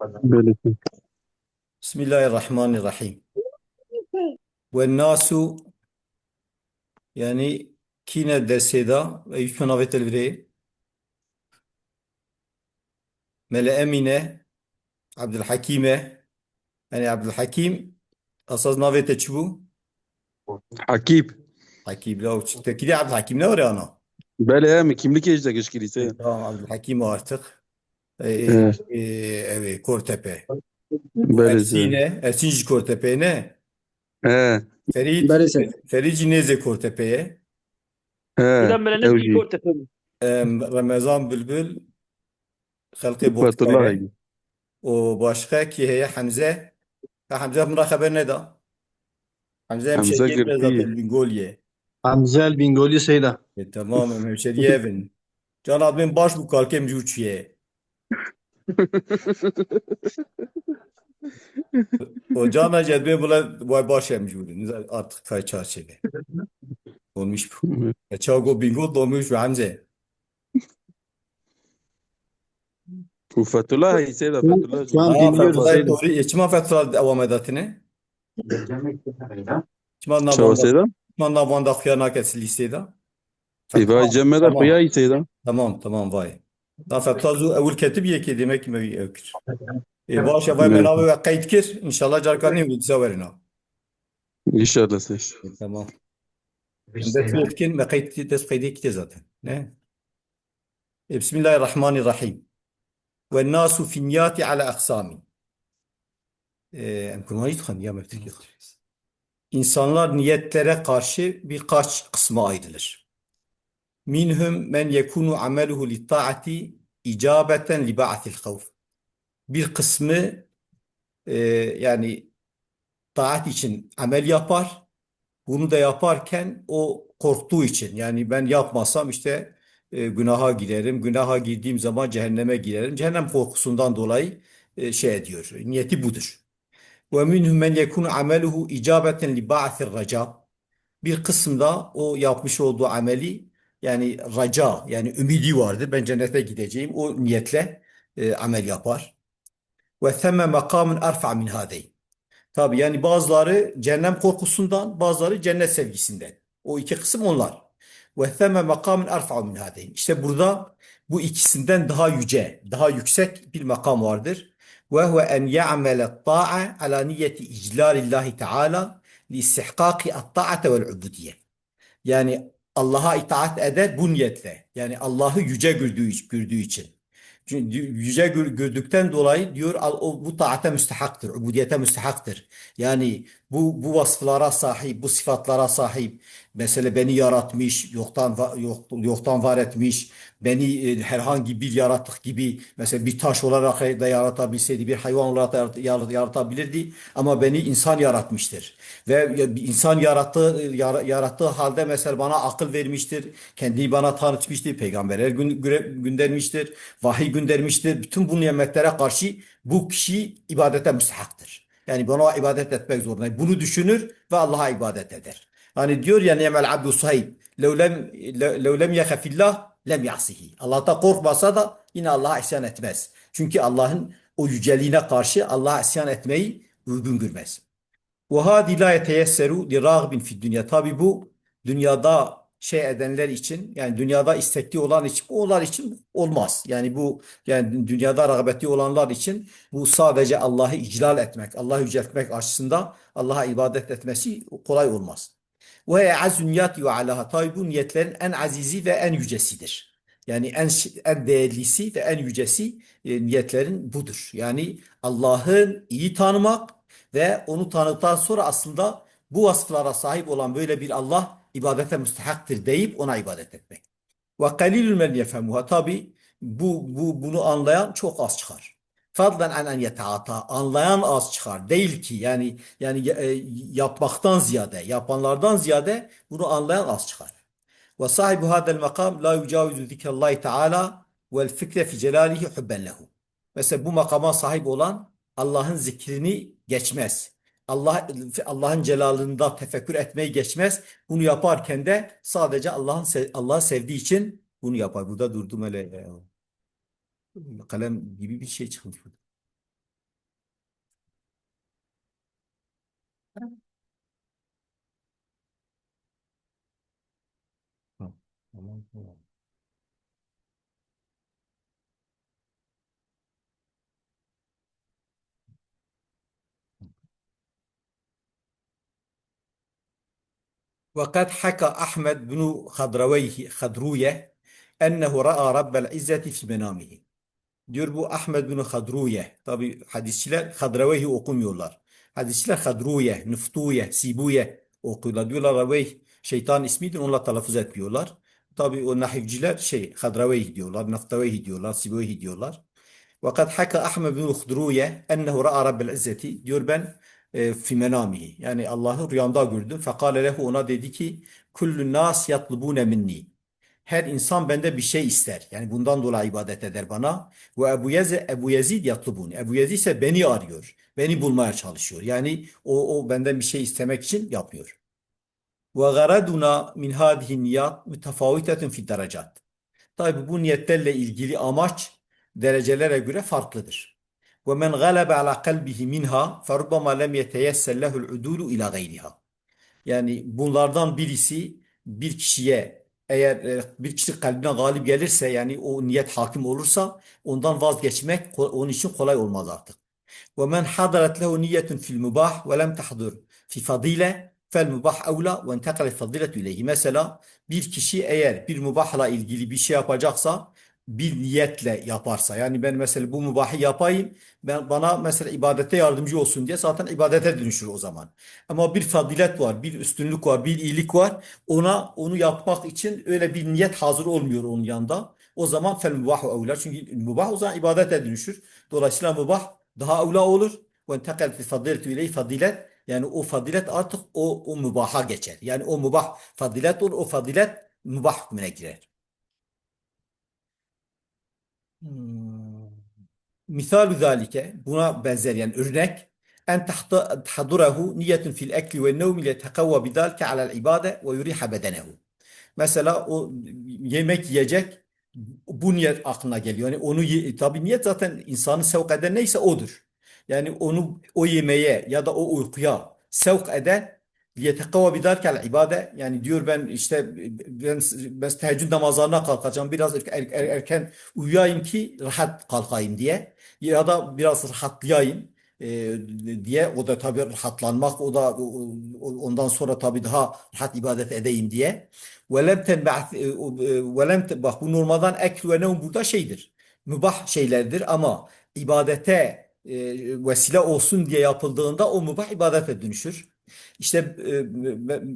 Böylesi. Bismillahirrahmanirrahim. Ve nasu yani kine deseda ve yükün avetel birey Mele Emine Abdülhakime yani Abdülhakim asas navete çubu Hakip. Hakim la uçta kidi Abdülhakim ne var ya ana Böyle mi? Kimlik ejde geçkiliyse. tamam Abdülhakim artık e, Evet. e, evet Kortepe Böylesi. Ersine Ersinci Kortepe ne He. Ferit Böylesi. Ferit Cineze Kortepe'ye He. Böyle Evci. em, Ramazan Bülbül Halkı Fethullah Botkaya Egi. o başka ki heye Hamze ha Hamze buna haber ne da Hamze Hamze hemşeriye Gırpi. zaten Bingöl'ye Hamzel Bingöl'ü Seyda. e, tamam hemşeriye evin Can admin baş bu kalkem uçuye o can acedbe bula vay baş emcudun artık kay çarşıbe olmuş bu e, Çago Bingöl dolmuş bu Hamze Bu Fethullah Egi Seyda Fethullah Şu an dinliyoruz doğru. E, Çima Fethullah devam edatine. Çima Çava navanda, çima navanda xuyana kes listede. İva cemmede Tamam. kıya Seyda. Tamam, tamam vay. Da Fethullah zu evvel ketib yeki demek mevi evkir. E başa vay Evet. menavı ve kayıt kir. İnşallah carkani gidse verina. İnşallah. E, tamam. Bende tüyetkin ve kayıt tes kaydı kite zaten. Ne? E, Bismillahirrahmanirrahim. Ve nasu finyati ala aksami. Emkun vayit khan ya. İnsanlar niyetlere karşı birkaç kısma ayrılır. Minhum men yekunu ameluhu li taati icabeten li ba'atil havf. Bir kısmı e, yani taat için amel yapar. Bunu da yaparken o korktuğu için yani ben yapmasam işte e, günaha girerim. Günaha girdiğim zaman cehenneme girerim. Cehennem korkusundan dolayı e, şey ediyor. Niyeti budur. Ve minhum men yekunu ameluhu icabeten li ba'atir raca. Bir kısımda o yapmış olduğu ameli yani raca yani ümidi vardır. Ben cennete gideceğim. O niyetle e, amel yapar. Ve themme makamun erfa min hadeyn. Tabi yani bazıları cehennem korkusundan, bazıları cennet sevgisinden. O iki kısım onlar. Ve themme makamun erfa min hadeyn. İşte burada bu ikisinden daha yüce, daha yüksek bir makam vardır. Ve huve en ya'mele ta'a ala niyeti iclalillahi teala li istihkaki at-ta'ate vel ubudiyye. Yani Allah'a itaat eder bu niyetle. Yani Allah'ı yüce gördüğü, gördüğü için. Çünkü yüce gör- gördükten dolayı diyor o bu taate müstehaktır, ubudiyete müstehaktır. Yani bu bu vasıflara sahip, bu sıfatlara sahip. Mesela beni yaratmış, yoktan yok, yoktan var etmiş. Beni e, herhangi bir yaratık gibi mesela bir taş olarak da yaratabilseydi, bir hayvan olarak da yarat- yarat- yaratabilirdi ama beni insan yaratmıştır. Ve insan yarattığı yara- yarattığı halde mesela bana akıl vermiştir, kendini bana tanıtmıştır, peygamberler göndermiştir, vahiy göndermiştir. Bütün bu nimetlere karşı bu kişi ibadete müstehaktır. Yani bana ibadet etmek zorunda. Bunu düşünür ve Allah'a ibadet eder. Hani diyor ya Ni'mel abdu sahib. Lev lem, le- lev lem yehafillah lem yasihi. Allah'ta korkmasa da yine Allah'a isyan etmez. Çünkü Allah'ın o yüceliğine karşı Allah'a isyan etmeyi uygun görmez. Ve hadi la yeteyesseru li rağbin fid. Tabi bu dünyada şey edenler için yani dünyada istekli olan için onlar için olmaz. Yani bu yani dünyada rağbetli olanlar için bu sadece Allah'ı iclal etmek, Allah'ı yüceltmek açısından Allah'a ibadet etmesi kolay olmaz. Ve e'azzun yati alaha. Tabi bu niyetlerin en azizi ve en yücesidir. Yani en en değerlisi ve en yücesi e, niyetlerin budur. Yani Allah'ın iyi tanımak ve onu tanıdıktan sonra aslında bu vasıflara sahip olan böyle bir Allah ibadete müstehaktır deyip ona ibadet etmek. Ve kalilun men yefemuha. Tabi bu, bu, bunu anlayan çok az çıkar. Fadlen an en yeteata. Anlayan az çıkar. Değil ki yani yani e, yapmaktan ziyade, yapanlardan ziyade bunu anlayan az çıkar. Ve sahibi hadel makam la yucavizu zikrallahi teala vel fikre fi celalihi hubben lehu. Mesela bu makama sahip olan Allah'ın zikrini geçmez. Allah Allah'ın celalında tefekkür etmeyi geçmez. Bunu yaparken de sadece Allah'ın Allah sevdiği için bunu yapar. Burada durdum öyle e, kalem gibi bir şey çıkmış burada. Tamam. Tamam. وقد حكى أحمد بن خضرويه خضروية أنه رأى رب العزة في منامه. ديربو أحمد بن خضروية. طب حديث شلال خضرويه أقوم يولار. حديث شلال خضروية نفطوية سيبوية أقول ديولا رويه شيطان اسمي دون الله تلفزات بيولار. طب ونحيف جلال شيء خضرويه ديولار نفطويه ديولار سيبويه ديولار. وقد حكى أحمد بن خضروية أنه رأى رب العزة. ديربا e, fi menamihi. Yani Allah'ı rüyamda gördüm. Fekale lehu ona dedi ki kullun nas yatlubune minni. Her insan bende bir şey ister. Yani bundan dolayı ibadet eder bana. Ve Ebu Yazid, Ebu Yazid yatlubun. Ebu Yazid ise beni arıyor. Beni bulmaya çalışıyor. Yani o, o benden bir şey istemek için yapıyor. Ve garaduna min hadihi niyat mütefavitetun fi derecat. Tabi bu niyetlerle ilgili amaç derecelere göre farklıdır. Ve men galebe ala kalbihi minha ferubbama lem yeteyessel lehul udulu ila gayriha. Yani bunlardan birisi bir kişiye eğer e, bir kişi kalbine galip gelirse yani o niyet hakim olursa ondan vazgeçmek ko- onun için kolay olmaz artık. ومن حضرت له نية في المباح ولم تحضر في فضيلة فالمباح أولى وانتقلت فضيلة إليه. Mesela bir kişi eğer bir mubahla ilgili bir şey yapacaksa bir niyetle yaparsa yani ben mesela bu mubahı yapayım ben bana mesela ibadete yardımcı olsun diye zaten ibadete dönüşür o zaman. Ama bir fazilet var, bir üstünlük var, bir iyilik var. Ona onu yapmak için öyle bir niyet hazır olmuyor onun yanında. O zaman fel mubahu evla. Çünkü mubah o zaman ibadete dönüşür. Dolayısıyla mubah daha evla olur. Ve entekel fi fadiletu ileyhi fazilet. Yani o fazilet artık o, o mubaha geçer. Yani o mubah fazilet olur. O fazilet mubah hükmüne girer. Hmm. Misalu zalike buna benzer yani örnek en tahdurehu niyetun fil ekli ve nevmi liyetekavva bidalike alel ibade ve yuriha bedenehu. Mesela o yemek yiyecek bu niyet aklına geliyor. Yani onu ye, tabii niyet zaten insanı sevk eden neyse odur. Yani onu o yemeğe ya da o uykuya sevk eden liyetekavva bidalike alel ibade yani diyor ben işte ben, ben teheccüd namazlarına kalkacağım biraz er- er- er- erken uyuyayım ki rahat kalkayım diye ya da biraz rahatlayayım e, diye o da tabii rahatlanmak o da o- ondan sonra tabii daha rahat ibadet edeyim diye. Velem tenba'th e, e, bak bu normalden ekl ve nevm burada şeydir. Mübah şeylerdir ama ibadete e, vesile olsun diye yapıldığında o mübah ibadete dönüşür. İşte e,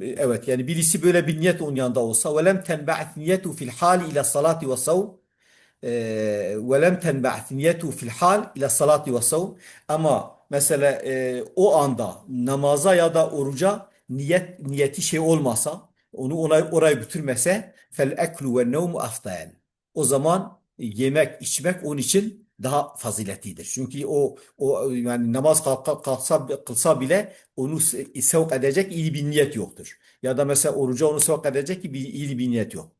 e, evet yani birisi böyle bir niyet onun yanında olsa velem tenba'th niyetu fil hali ila salati ve savm e, velem tenba'th niyetu fil hal ila salati ve savm ama mesela e, o anda namaza ya da oruca niyet niyeti şey olmasa onu ona oraya götürmese fel eklu ve nevmu afdal. O zaman yemek içmek onun için daha faziletlidir. Çünkü o o yani namaz kalk- kalksa kılsa bile onu se- sevk edecek iyi bir niyet yoktur. Ya da mesela oruca onu sevk edecek bir iyi bir niyet yok.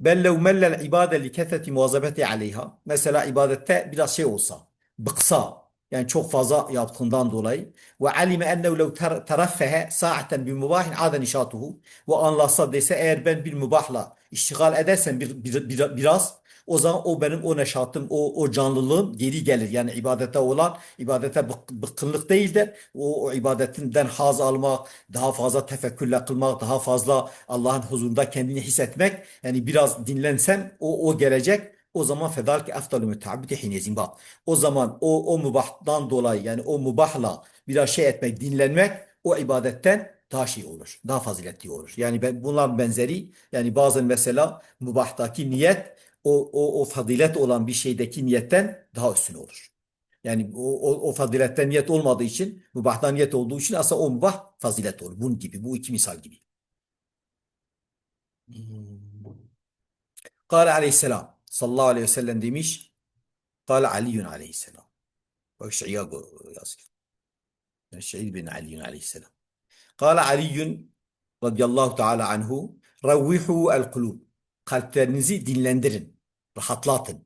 Bel lev mellel ibade li ketheti muhazabeti aleyha. Mesela ibadette biraz şey olsa, bıksa, yani çok fazla yaptığından dolayı ve alime ennehu lev ter- tereffehe sa'aten bi mubahin ada nişatuhu ve anlasa dese eğer ben bir mubahla iştigal edersem bir, bir- bir- biraz o zaman o benim o neşatım, o, o canlılığım geri gelir. Yani ibadete olan, ibadete bık- bıkkınlık değildir. O, o ibadetinden haz almak, daha fazla tefekkürle kılmak, daha fazla Allah'ın huzurunda kendini hissetmek. Yani biraz dinlensem o, o gelecek. O zaman fedalke eftalü müteabbidi hinezin bak. O zaman o, o mubahtan dolayı yani o mubahla biraz şey etmek, dinlenmek o ibadetten daha şey olur. Daha faziletli olur. Yani ben, bunlar benzeri yani bazen mesela mubahtaki niyet o, o, o fazilet olan bir şeydeki niyetten daha üstün olur. Yani o, o, o faziletten niyet olmadığı için, mübahtan niyet olduğu için aslında o mübah fazilet olur. Bunun gibi, bu iki misal gibi. Kale aleyhisselam, sallallahu aleyhi ve sellem demiş, Kale Aliyyun aleyhisselam. Bak şiir yazıyor. Yani şiir bin Aliyyun aleyhisselam. Kale Aliyyun radıyallahu teala anhu, ravvihu el kulub Kalplerinizi dinlendirin, rahatlatın.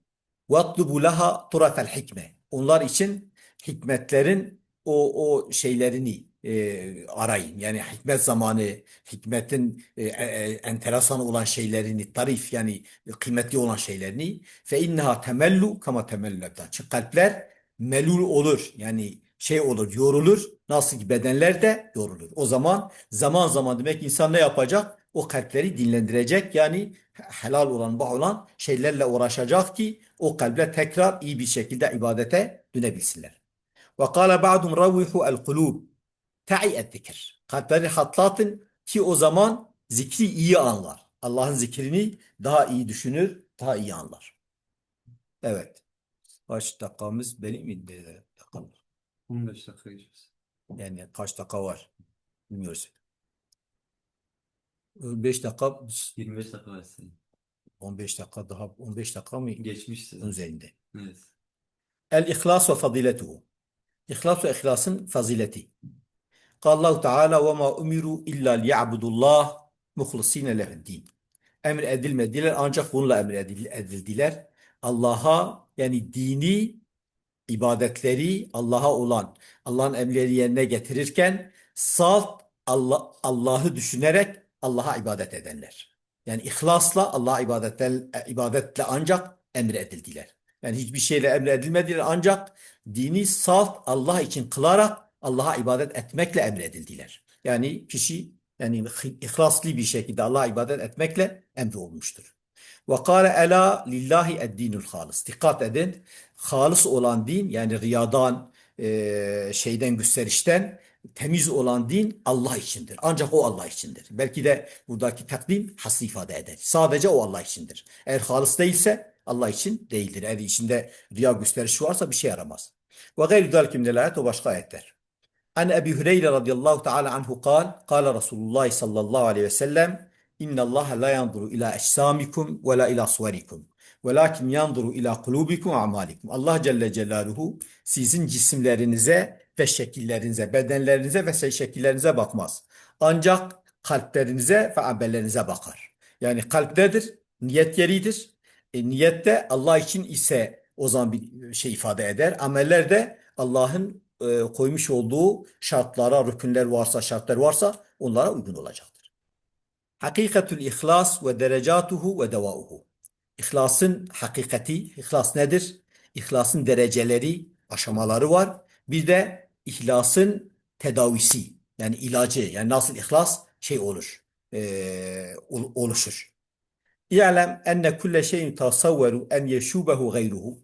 وَاطْلُبُوا لَهَا طُرَفَ الْحِكْمَةِ Onlar için hikmetlerin o, o şeylerini, e, arayın. Yani hikmet zamanı, hikmetin e, e, e, enteresan olan şeylerini, tarif yani kıymetli olan şeylerini fe inneha temellu kama temellü ebdan. Çünkü kalpler melul olur. Yani şey olur, yorulur. Nasıl ki bedenler de yorulur. O zaman zaman zaman demek insan ne yapacak? O kalpleri dinlendirecek. Yani helal olan, bah olan şeylerle uğraşacak ki o kalpler tekrar iyi bir şekilde ibadete dönebilsinler. Ve kâle ba'dum ravvihu el kulûb ta'i zikir. Kalpleri hatlatın ki o zaman zikri iyi anlar. Allah'ın zikrini daha iyi düşünür, daha iyi anlar. Evet. Kaç dakikamız benim mi? Dakikamız. 15 dakika. Yani kaç dakika var? Bilmiyoruz. 5 dakika, 25 dakika var senin. 15 dakika daha, 15 dakika mı? Geçmişti Onun zaten. üzerinde. Evet. El-İhlas ve faziletuhu. İhlas ve ihlasın fazileti. Allahu Teala ve ma umiru illa liya'budullah muhlisine lehu'd-din. Emir edilmediler ancak bununla emir edil- edildiler. Allah'a yani dini ibadetleri Allah'a olan Allah'ın emirleri yerine getirirken salt Allah Allah'ı düşünerek Allah'a ibadet edenler. Yani ihlasla Allah'a ibadetle, ibadetle ancak emredildiler. Yani hiçbir şeyle emredilmediler ancak dini salt Allah için kılarak Allah'a ibadet etmekle emredildiler. Yani kişi yani ihlaslı bir şekilde Allah'a ibadet etmekle emrolmuştur. Ve kâle elâ lillahi eddinul halis. Dikkat edin. Halis olan din yani riyadan, e, şeyden, gösterişten temiz olan din Allah içindir. Ancak o Allah içindir. Belki de buradaki takdim hasıl ifade eder. Sadece o Allah içindir. Eğer halis değilse Allah için değildir. Eğer içinde riya gösterişi varsa bir şey yaramaz. Ve gayrı zâlike minel ayet o başka ayetler. An Ebi Hüreyre radıyallahu teala anhu kal, kal Resulullah sallallahu aleyhi ve sellem, İnna Allah la yanzuru ila ecsamikum ve la ila suverikum. Velakin yanzuru ila kulubikum amalikum. Allah Celle Celaluhu sizin cisimlerinize ve şekillerinize, bedenlerinize ve şekillerinize bakmaz. Ancak kalplerinize ve amellerinize bakar. Yani kalp nedir? Niyet yeridir. E, niyette Allah için ise o zaman bir şey ifade eder. Ameller de Allah'ın e, koymuş olduğu şartlara, rükünler varsa, şartlar varsa onlara uygun olacaktır. Hakikatul ihlas ve derecatuhu ve devauhu. İhlasın hakikati, ihlas nedir? İhlasın dereceleri, aşamaları var. Bir de ihlasın tedavisi, yani ilacı, yani nasıl ihlas şey olur, e, ol- oluşur. İ'lem enne kulle şeyin tasavveru en yeşubehu gayruhu.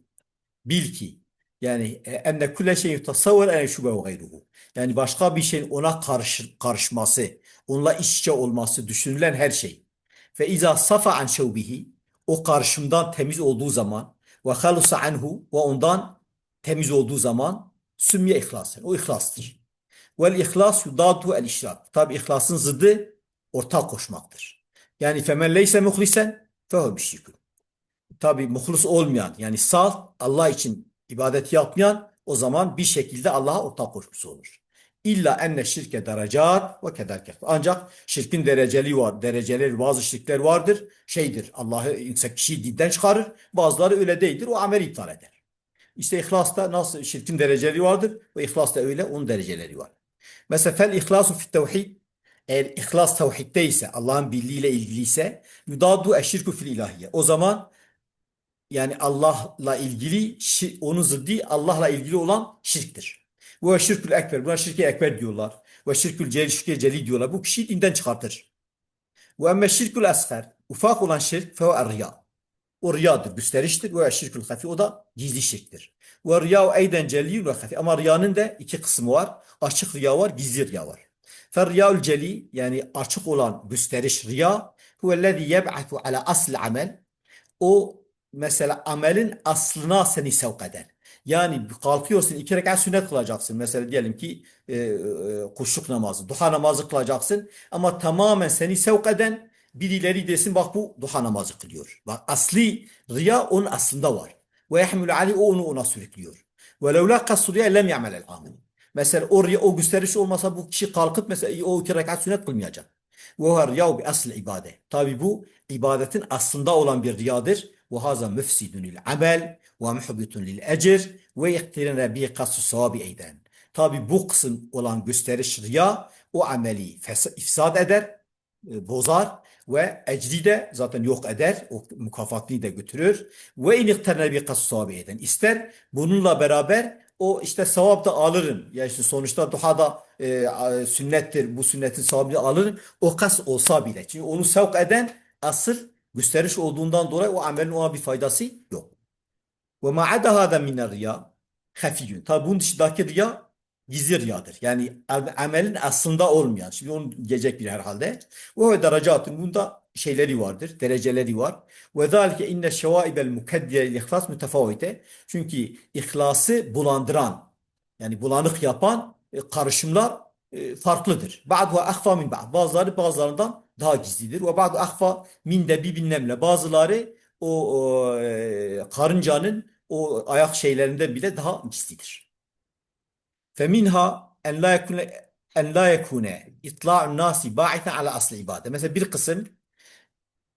Bil ki, yani e, enne kulle şeyin tasavveru en yeşubehu gayruhu. Yani başka bir şeyin ona karşı, karışması, onunla iç içe olması, düşünülen her şey. Fe iza safa an şevbihi, o karşımdan temiz olduğu zaman ve halusa anhu ve ondan temiz olduğu zaman sümye ihlasen. O ihlastır. Vel ihlas yudatu el işrak. Tabi ihlasın zıddı ortak koşmaktır. Yani femen leyse muhlisen fehu müşrikun. Tabi muhlis olmayan yani sal Allah için ibadet yapmayan o zaman bir şekilde Allah'a ortak koşmuş olur. İlla enne şirke derecat ve kederke. Ancak şirkin dereceli var. Dereceleri bazı şirkler vardır. Şeydir. Allah'ı insan kişiyi dinden çıkarır. Bazıları öyle değildir. O ameli iptal eder. İşte ihlasta nasıl şirkin dereceli vardır ve ihlas da öyle onun dereceleri var. Mesela fel ihlasu fit tevhid eğer ihlas tevhidde ise Allah'ın birliğiyle ilgiliyse yudadu eşirku fil ilahiyye. O zaman yani Allah'la ilgili onun zıddı Allah'la ilgili olan şirktir. Ve şirkül ekber. Buna şirke ekber diyorlar. Ve şirkül celi, şirke celi diyorlar. Bu kişiyi dinden çıkartır. Ve emme şirkül asgar. Ufak olan şirk fe riya. O riyadır, gösteriştir. Ve şirkül hafi o da gizli şirktir. Ve riya eyden celli ve hafi. Ama riyanın da iki kısmı var. Açık riya var, gizli riya var. Ferriyaul celi yani açık olan gösteriş riya huvellezî yeb'atu ala asl amel o mesela amelin aslına seni sevk eder. Yani kalkıyorsun iki rekat sünnet kılacaksın. Mesela diyelim ki e, e, kuşluk namazı, duha namazı kılacaksın. Ama tamamen seni sevk eden birileri desin bak bu duha namazı kılıyor. Bak asli riya onun aslında var. Ve yahmulu ali o onu ona sürüklüyor. Ve levla kasriya lem ya'melel amel. Mesela o, o gösteriş olmasa bu kişi kalkıp mesela o iki rekat sünnet kılmayacak. Ve huve riya bi asl ibadet. Tabi bu ibadetin aslında olan bir riyadır. Ve haza müfsidun lil amel ve muhbitun lil ecir ve yektirine bi kasr sawabi eyden. Tabi bu kısım olan gösteriş riya o ameli ifsad eder, e, bozar ve ecri de zaten yok eder. O mükafatını da götürür. Ve in ikterne bi eden. İster bununla beraber o işte sevap da alırım. Ya işte sonuçta duha da e, sünnettir. Bu sünnetin sevabını alırım. O kas olsa bile. Çünkü onu sevk eden asıl gösteriş olduğundan dolayı o amelin ona bir faydası yok. Ve ma ada hada min riya hafiyyun. Tabi bunun dışındaki riya gizli riyadır. Yani am- amelin aslında olmayan. Şimdi onu gelecek bir herhalde. Ve derecatın bunda şeyleri vardır, dereceleri var. Ve zalike inne şevaibel mukeddiye ihlas mütefavite. Çünkü ihlası bulandıran, yani bulanık yapan e, karışımlar e, farklıdır. Ba'duha ahfa min ba'd. Bazıları bazılarından daha gizlidir. Ve ba'du ahfa min de bilinnemle. Bazıları o, o e, karıncanın o ayak şeylerinden bile daha gizlidir. Feminha en la yekune en la yekune itla'un nasi ba'ithen ala asli ibade. Mesela bir kısım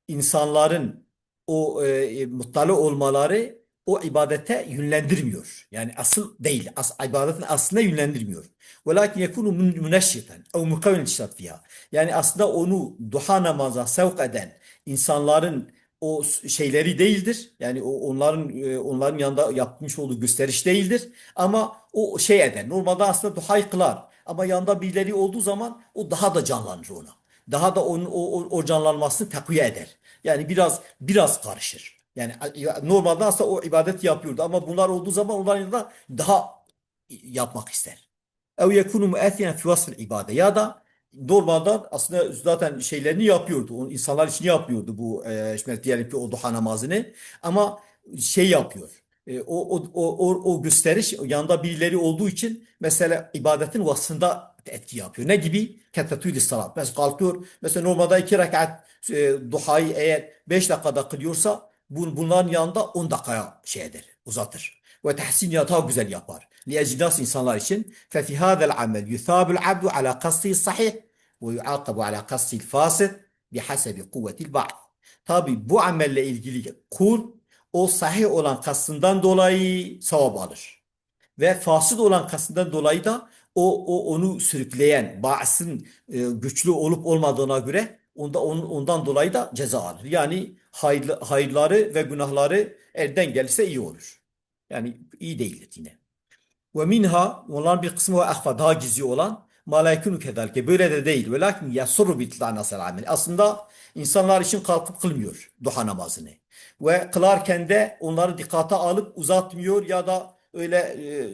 insanların o e, muttali olmaları o ibadete yönlendirmiyor. Yani asıl değil. As, ibadetin aslına yönlendirmiyor. Velakin yekunu müneşşiten ev mukavven fiha. Yani aslında onu duha namaza sevk eden insanların o şeyleri değildir. Yani onların e, onların yanında yapmış olduğu gösteriş değildir. Ama o şey eder. Normalde aslında duhayı kılar. Ama yanında birileri olduğu zaman o daha da canlanır ona. Daha da onun o, o, canlanmasını takviye eder. Yani biraz biraz karışır. Yani normalde aslında o ibadet yapıyordu ama bunlar olduğu zaman onların yanında daha yapmak ister. Ev yekunu müessinen fi ibade ya da normalde aslında zaten şeylerini yapıyordu. İnsanlar için yapıyordu bu e, işte diyelim ki o duha namazını ama şey yapıyor. E, o, o, o, o, gösteriş yanında birileri olduğu için mesela ibadetin vasfında etki yapıyor. Ne gibi? Kettetü'lü salat. Mesela kalkıyor. Mesela normalde iki rekat e, duhayı eğer beş dakikada kılıyorsa bun, bunların yanında on dakikaya şey eder, uzatır. Ve tahsin daha güzel yapar. لأجل insanlar için ففي هذا العمل يثاب العبد على قصده الصحيح ويعاقب على قصده الفاسد بحسب قوة البعض. Tabi bu amelle ilgili kul o sahih olan kastından dolayı sevap alır. Ve fasit olan kastından dolayı da o, o onu sürükleyen ba'sın e, güçlü olup olmadığına göre onda on, ondan dolayı da ceza alır. Yani hayırlı, hayırları ve günahları elden gelirse iyi olur. Yani iyi değildir yine. Ve minha onların bir kısmı ve ahfa daha gizli olan malaikunu kedalike böyle de değil. Velakin yasurru bitlanasel amel. Aslında insanlar için kalkıp kılmıyor duha namazını. Ve kılarken de onları dikkate alıp uzatmıyor ya da öyle e,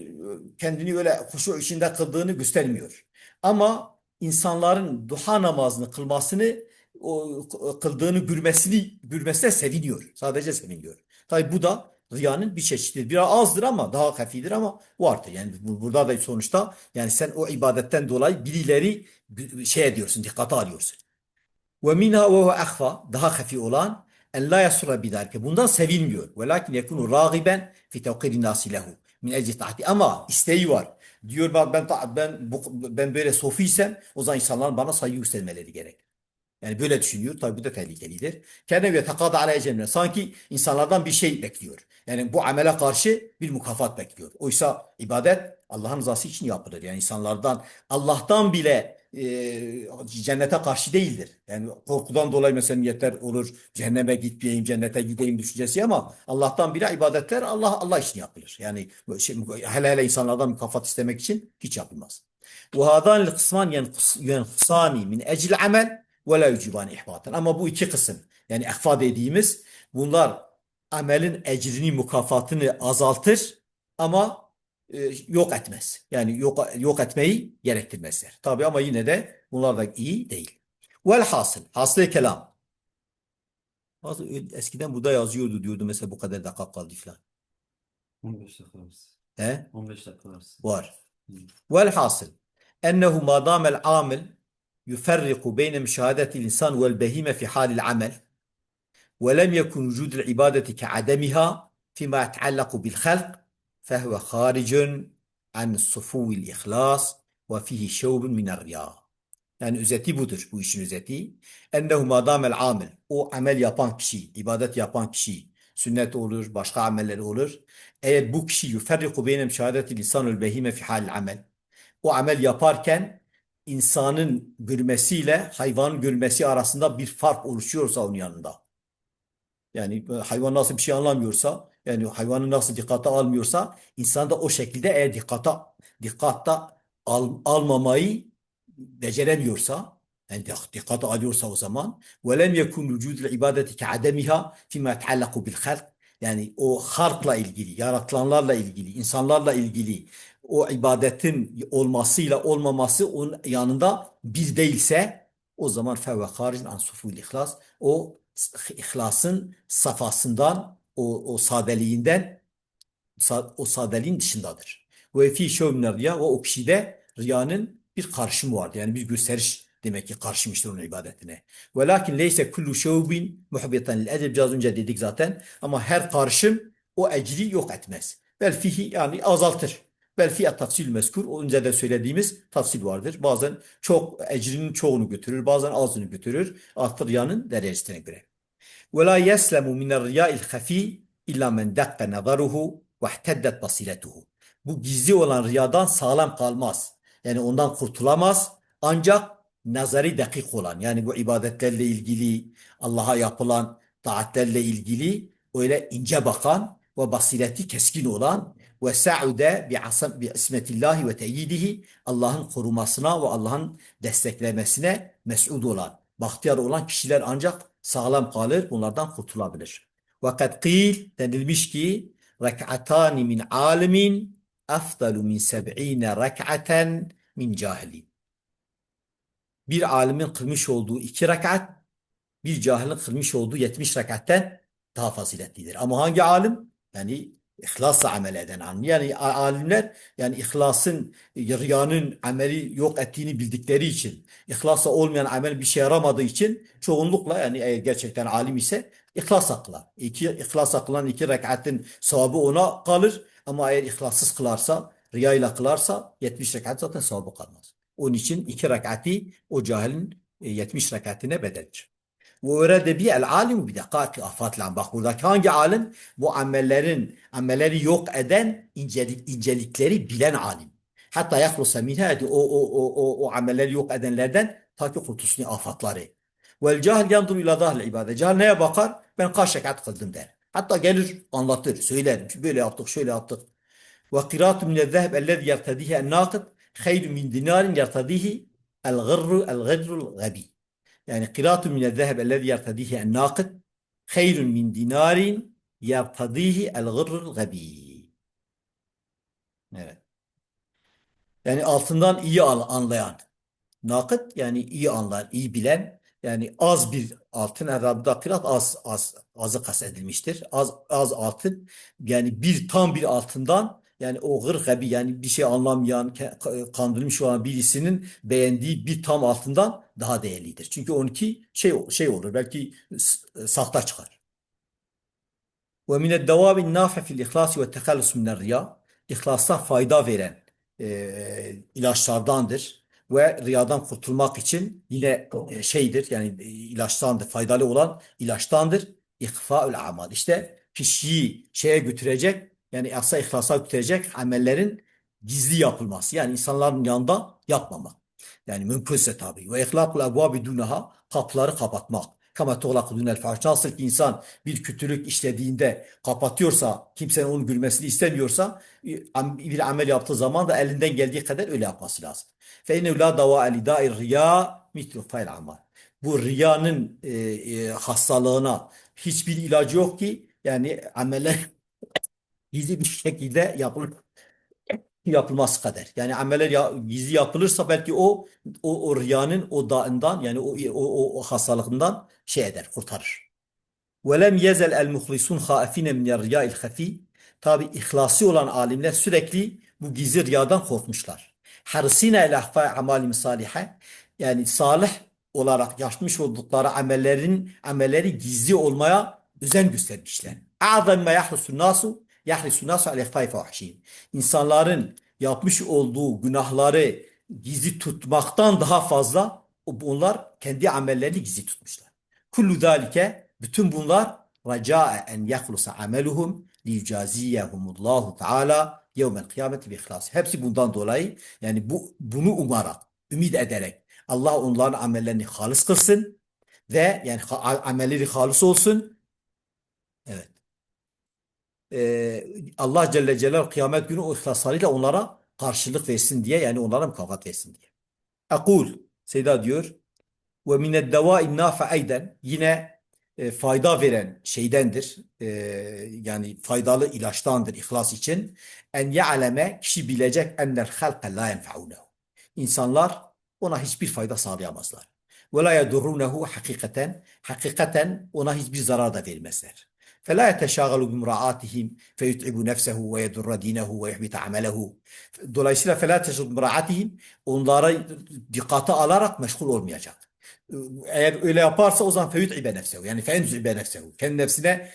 kendini öyle huşu içinde kıldığını göstermiyor. Ama insanların duha namazını kılmasını o kıldığını gülmesini gülmesine seviniyor. Sadece seviniyor. Tabi bu da riyanın bir çeşididir. Biraz azdır ama daha hafidir ama vardır. Yani bu- burada da sonuçta yani sen o ibadetten dolayı birileri şey ediyorsun, dikkate alıyorsun. Ve minha ve ahfa daha hafi olan en la yasura bidalike. Bundan sevinmiyor. Velakin yekunu ragiben fi tevkirin nasi lehu min ecli taati. Ama isteği var. Diyor bak ben ben ben böyle sofiysem o zaman insanların bana saygı göstermeleri gerek. Yani böyle düşünüyor. Tabi bu da tehlikelidir. Kendine göre takada aleyhe cemre. Sanki insanlardan bir şey bekliyor. Yani bu amele karşı bir mukafat bekliyor. Oysa ibadet Allah'ın rızası için yapılır. Yani insanlardan, Allah'tan bile e, cennete karşı değildir. Yani korkudan dolayı mesela niyetler olur. Cehenneme gitmeyeyim, cennete gideyim düşüncesi ama Allah'tan bile ibadetler Allah Allah için yapılır. Yani şey, hele hele insanlardan mukafat istemek için hiç yapılmaz. وهذان القسمان ينقص- ينقصان من أجل ve la yücübani. Ama bu iki kısım yani ehfa dediğimiz bunlar amelin ecrini mükafatını azaltır ama e, yok etmez. Yani yok, yok etmeyi gerektirmezler. Tabi ama yine de bunlar da iyi değil. Vel hasıl, hasıl kelam. Bazı eskiden burada yazıyordu diyordu mesela bu kadar dakika kaldı falan. 15 dakika. He? 15 dakika var. Var. Vel hasıl ennehu madamel amil يفرق بين مشاهدة الإنسان والبهيمة في حال العمل ولم يكن وجود العبادة كعدمها فيما يتعلق بالخلق فهو خارج عن صفو الإخلاص وفيه شوب من الرياء Yani özeti budur bu işin özeti. Ennehu madamel amel. O amel yapan kişi, ibadet yapan kişi, sünnet olur, başka ameller olur. Eğer bu kişi yuferriku beyne müşahedetil insanul behime fi halil amel. o amel yaparken insanın görmesiyle hayvanın görmesi arasında bir fark oluşuyorsa onun yanında. Yani e, hayvan nasıl bir şey anlamıyorsa, yani hayvanı nasıl dikkate almıyorsa, insan da o şekilde eğer dikkate, dikkatte al, almamayı beceremiyorsa, yani dik- dikkate alıyorsa o zaman وَلَمْ يَكُنْ وُجُودُ الْعِبَادَةِ كَعَدَمِهَا فِيمَا يَتَعَلَّقُ بِالْخَلْقِ yani o halkla ilgili, yaratılanlarla ilgili, insanlarla ilgili o ibadetin olmasıyla olmaması onun yanında bir değilse o zaman fevve haricin an suful ihlas o ihlasın safasından o, o sadeliğinden sa- o sadeliğin dışındadır. Ve fi şevmine riya ve o kişide riyanın bir karşımı vardı. Yani bir gösteriş Demek ki karşımıştır onun ibadetine. Velakin leyse kullu şevbin muhbitan edeb caz önce dedik zaten. Ama her karşım o ecri yok etmez. Bel fihi yani azaltır. Bel fihi tafsil meskur. O önce de söylediğimiz tafsil vardır. Bazen çok ecrinin çoğunu götürür. Bazen azını götürür. Artır yanın derecesine göre. Ve la yeslemu minel riya'il hafi illa men dakka nazaruhu ve ihteddet basiletuhu. Bu gizli olan riyadan sağlam kalmaz. Yani ondan kurtulamaz. Ancak nazari dakik olan yani bu ibadetlerle ilgili Allah'a yapılan taatlerle ilgili öyle ince bakan ve basireti keskin olan ve sa'ude bi ismetillahi ve teyidihi Allah'ın korumasına ve Allah'ın desteklemesine mes'ud olan, bahtiyar olan kişiler ancak sağlam kalır, bunlardan kurtulabilir. Fakat kıl denilmiş ki rek'atani min alimin afdalu min seb'ine rek'aten min cahilin. Bir alimin kılmış olduğu iki rekat, bir cahilin kılmış olduğu 70 rekatten daha faziletlidir. Ama hangi alim? Yani ihlasla amel eden alim. Yani alimler yani ihlasın, riyanın ameli yok ettiğini bildikleri için, ihlasla olmayan amel bir şey yaramadığı için çoğunlukla yani eğer gerçekten alim ise ihlasla kılar. İki, ihlasla kılan iki rekatın sevabı ona kalır. Ama eğer ihlassız kılarsa, riyayla kılarsa 70 rekat zaten sevabı kalmaz. Onun için iki rekatı o cahilin e, 70 rekatine bedeldir. Ve öyle bir el alimu bir dakika afatla bak buradaki hangi alim? Bu amellerin amelleri yok eden incelik, incelikleri bilen alim. Hatta yahlusa minha o, o, o, o, o amelleri yok edenlerden ta ki kurtulsun afatları. Vel cahil yandur ila dahil ibadet. Cahil neye bakar? Ben kaç rekat kıldım der. Hatta gelir anlatır, söyler. Böyle yaptık, şöyle yaptık. Ve kıratu minel-zeheb ellezî yertedihi en-nâkid hayrun min dinarin yertedihi el-gırru el-gırrul gabi. Yani kıratu minel-zeheb ellezî yertedihi en-nâkid hayrun min dinarin yertedihi el-gırrul gabi. Evet. Yani altından iyi an- anlayan. Nakıt yani iyi anlayan, iyi bilen. Yani az bir altın Arap'ta kırat az az azı kastedilmiştir. Az az altın yani bir tam bir altından yani o gır gabi yani bir şey anlamayan ke- kandırılmış olan birisinin beğendiği bir tam altından daha değerlidir. Çünkü 12 şey şey olur belki s- sahte çıkar. Ve mined devabi nafi fil ihlas ve tekallus minel riya. İhlastan fayda veren e, ilaçlardandır ve riyadan kurtulmak için yine e, şeydir yani e, ilaçtandır, faydalı olan ilaçtandır. İhfaül amal. İşte kişiyi şeye götürecek yani asla ihlasa götürecek amellerin gizli yapılması. Yani insanların yanında yapmamak. Yani mümkünse tabii. Ve ihlakul ebvabi dunaha kapıları kapatmak. Kama tuğlakudun el fahşa. Nasıl ki insan bir kötülük işlediğinde kapatıyorsa, kimsenin onun gülmesini istemiyorsa e, bir amel yaptığı zaman da elinden geldiği kadar öyle yapması lazım. Fe inne la dava eli dair riya fayl amal. Bu riyanın e, e, hastalığına hiçbir ilacı yok ki yani ameller gizli bir şekilde yapılır yapılması kadar. Yani ameller ya, gizli yapılırsa belki o o, o riyanın o dağından yani o o, o hastalıkından şey eder, kurtarır. Velem yezel el muhlisun haifine min riya'il hafi. Tabi ihlası olan alimler sürekli bu gizli riyadan korkmuşlar. Harsine el ahfa amali salihe. Yani salih olarak yaşmış oldukları amellerin amelleri gizli olmaya özen göstermişler. Azam ma yahlusun nasu yahrisu nas ale fahşin. İnsanların yapmış olduğu günahları gizli tutmaktan daha fazla onlar kendi amellerini gizli tutmuşlar. Kullu zalike bütün bunlar racae en yahlusa ameluhum li yucaziyehumullahu taala yevmel kıyameti bi ihlas. Hepsi bundan dolayı yani bu bunu umarak, ümit ederek Allah onların amellerini halis kılsın ve yani amelleri halis olsun Allah Celle Celaluhu kıyamet günü ihlaslarıyla onlara karşılık versin diye yani onlara mükafat versin diye. Ekul Seyda diyor ve mined devâin nâfe eyden yine e, fayda veren şeydendir. E, yani faydalı ilaçtandır ihlas için. En ya'leme kişi bilecek ennel halka la yenfa'unehu. İnsanlar ona hiçbir fayda sağlayamazlar. Ve la yedurrunehu hakikaten hakikaten ona hiçbir zarar da vermezler. فلا يتشاغل بمراعاتهم فيتعب نفسه ويضر دينه ويحبط عمله. Dolayısıyla فلا تشغل بمراعاتهم onlara dikkate alarak meşgul olmayacak. Eğer öyle yaparsa o zaman feyut'ibe nefsehu. Yani feyut'ibe nefsehu. Kendi nefsine e,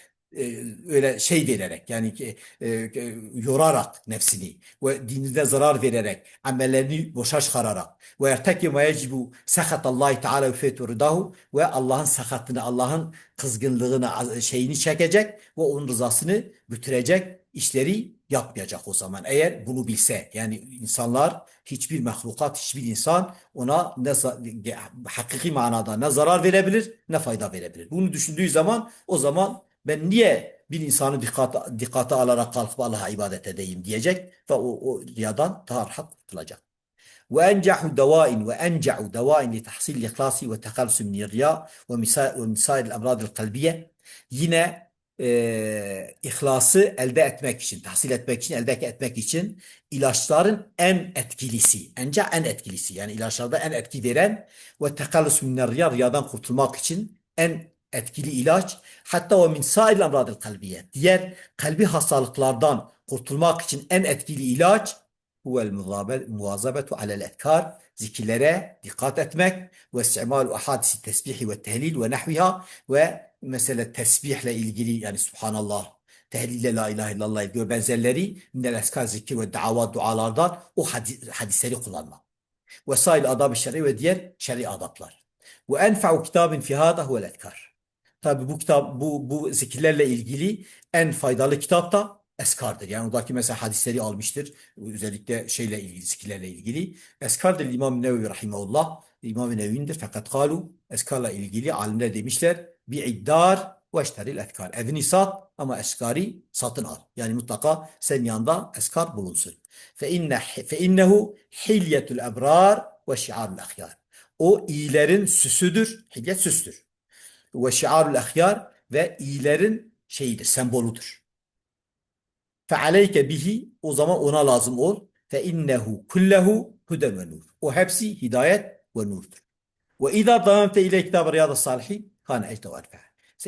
öyle şey vererek yani ki, e, e, yorarak nefsini ve dinine zarar vererek amellerini boşa çıkararak ve yerteki ma yecibu sakatallahi teala rıdahu ve Allah'ın sakatını Allah'ın kızgınlığını şeyini çekecek ve onun rızasını götürecek işleri yapmayacak o zaman. Eğer bunu bilse yani insanlar hiçbir mahlukat hiçbir insan ona ne hakiki manada ne zarar verebilir ne fayda verebilir. Bunu düşündüğü zaman o zaman ben niye bir insanı dikkate, dikkate alarak kalkıp Allah'a ibadet edeyim diyecek ve o, o riyadan daha rahat kurtulacak. وأنجح دواء وأنجع دواء لتحصيل الإخلاص والتخلص من الرياء ومسا- ومسائل الأمراض القلبية yine e, ihlası elde etmek için, tahsil etmek için, elde etmek için ilaçların en etkilisi, ence en etkilisi yani ilaçlarda en etki veren ve tekallus minner riya, riyadan kurtulmak için en etkili ilaç hatta ve min sair emradil kalbiye diğer kalbi hastalıklardan kurtulmak için en etkili ilaç huvel muvazabetu alel etkar zikirlere dikkat etmek ve istimalu ahadisi tesbihi ve tehlil ve nahviha ve mesela tesbihle ilgili yani subhanallah tehlille la ilahe illallah ve benzerleri minel eskar zikir ve davat dualardan o hadi- hadisleri kullanmak. Vesail adab-ı şer'i ve diğer şer'i adaplar. Ve enfa'u kitabin fi hâda huvel etkar. Tabi bu kitap bu bu zikirlerle ilgili en faydalı kitap da eskardır. Yani oradaki mesela hadisleri almıştır. Özellikle şeyle ilgili zikirlerle ilgili. Eskardır İmam Nevevi rahimehullah. İmam Nevevi'ndir. Fakat kalu eskarla ilgili alimler demişler bi iddar ve eşteril etkar. Evini sat ama eskari satın al. Yani mutlaka senin yanında eskar bulunsun. Fe inne fe innehu hilyetul ebrar ve şiarul ahyar. O iyilerin süsüdür. Hilyet süstür ve şiarul ahyar ve iyilerin şeyidir, semboludur. Fealeyke bihi o zaman ona lazım ol. Fe innehu kullehu huden ve nur. O hepsi hidayet ve nurdur. Ve izâ davamte ile kitab-ı Riyad-ı Salihin kâne ecde varfe.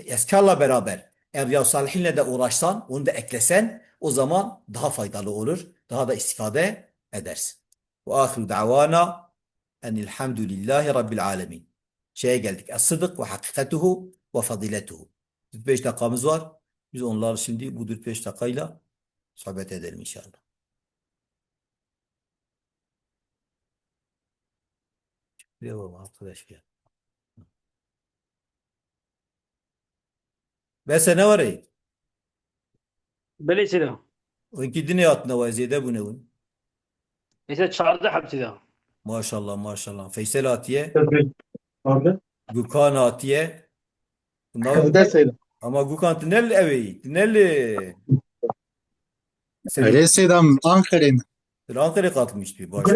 Eskarla beraber eğer Riyad-ı Salihin'le de uğraşsan, onu da eklesen o zaman daha faydalı olur. Daha da istifade edersin. Ve ahiru da'vana enilhamdülillahi rabbil alemin şeye geldik. Es-sıdık ve hakikatuhu ve fadiletuhu. 45 dakikamız var. Biz onlar şimdi bu 45 dakikayla sohbet edelim inşallah. Devam arkadaş gel. Bese ne var ey? Bele selam. Onki dine yatına vaziyede bu ne bu? Mesela çağırdı hapsida. Maşallah maşallah. Feysel Atiye. Abi. Gökhan Atiye. Bunlar Evde Seyda. ama Gökhan tünel evi. Tünel. Senin Öyle Seyda'm Ankara'nın. Ankara katılmış bir baş.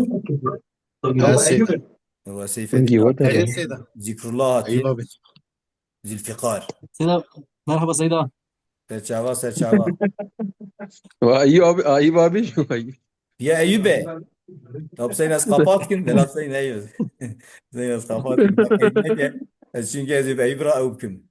Ya Seyda. Ve Seyfettin Seyda. Zikrullah Ayıp abi. Zülfikar. Selam. Merhaba Seyda. Serçava serçava. Ayıp abi, ayıp abi. Ya Eyüp'e. Top sen az kapatkin. Velak sen Eyüp. Sen az kapatkin. Çünkü Eyüp Eyüp ra'ukum.